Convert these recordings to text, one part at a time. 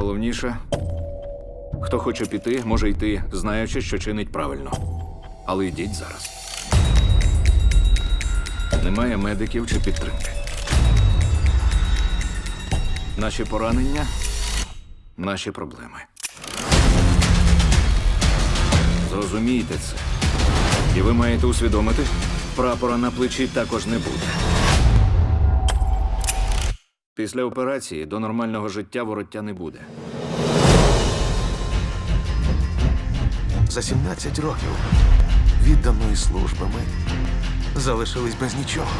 найголовніше, хто хоче піти, може йти, знаючи, що чинить правильно. Але йдіть зараз. Немає медиків чи підтримки. Наші поранення, наші проблеми. Зрозумійте це. І ви маєте усвідомити, прапора на плечі також не буде. Після операції до нормального життя вороття не буде. За 17 років відданої служби ми залишились без нічого.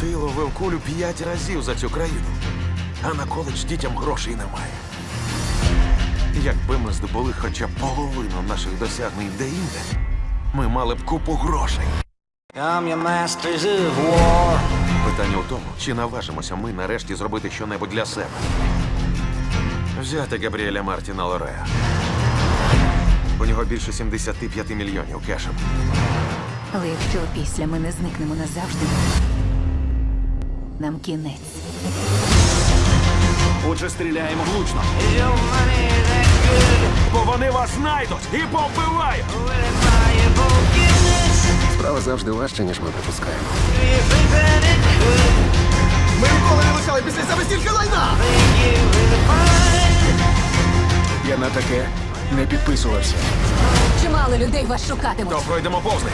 Ти ловив кулю п'ять разів за цю країну, а на коледж дітям грошей немає. Якби ми здобули хоча б половину наших досягнень де-інде, ми мали б купу грошей. I'm your masters of war. Питання в тому, чи наважимося ми нарешті зробити щонебудь для себе. Взяти Габріеля Мартіна Лорея. У нього більше 75 мільйонів кешем. Але якщо після ми не зникнемо назавжди, нам кінець. Отже, стріляємо влучно. Бо вони вас знайдуть і повбивають! Завжди важче, ніж ми припускаємо. Ми ніколи не лишали після себе стільки лайна! Я на таке не підписувався. Чимало людей вас шукатимуть. То пройдемо повз них.